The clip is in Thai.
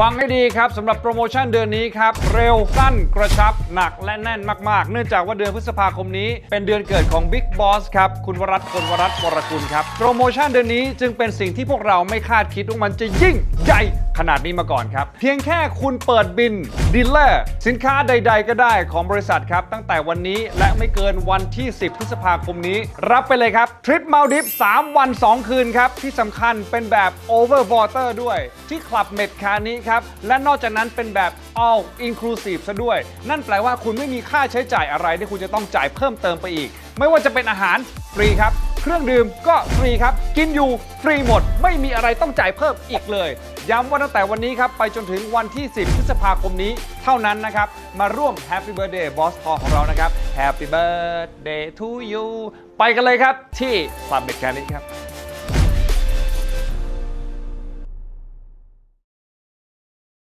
ฟังให้ดีครับสำหรับโปรโมชั่นเดือนนี้ครับ เร็วสั้นกระชับ หนักและแน่นมาก ๆ เนื่องจากว่าเดือนพฤษภาคมนี้ เป็นเดือนเกิดของ Big Boss ครับ คุณวรัตน์คนวรัตน์วรกุลครับ โปรโมชั่นเดือนนี้จึงเป็นสิ่งที่พวกเราไม่คาดคิดว่ามันจะยิ่งใหญ่ขนาดนี้มาก่อนครับ เพียงแค่คุณเปิดบินดีลเลอร์สินค้าใด ๆ ก็ได้ของบริษัทครับ ตั้งแต่วันนี้และไม่เกินวันที่ 10 พฤษภาคมนี้ รับไปเลยครับ ทริปมาลดิฟ3วัน 2 คืนครับ ที่สำคัญเป็นแบบ Over Water ด้วย ที่คลับเมดคานี้ครับ และนอกจากนั้นเป็นแบบ All Inclusive ซะด้วย นั่นแปลว่าคุณไม่มีค่าใช้จ่ายอะไรที่คุณจะต้องจ่ายเพิ่มเติมไปอีก ไม่ว่าจะเป็นอาหารฟรีครับ เครื่องดื่มก็ฟรีครับ กินอยู่ฟรีหมด ไม่มีอะไรต้องจ่ายเพิ่มอีกเลย ย้ำว่าตั้งแต่วันนี้ครับ ไปจนถึงวันที่ 10 พฤษภาคมนี้เท่านั้นนะครับ มาร่วม Happy Birthday Boss Talk ของเรานะครับ Happy Birthday to you ไปกันเลยครับที่ฟาร์มเมดแคนิครับ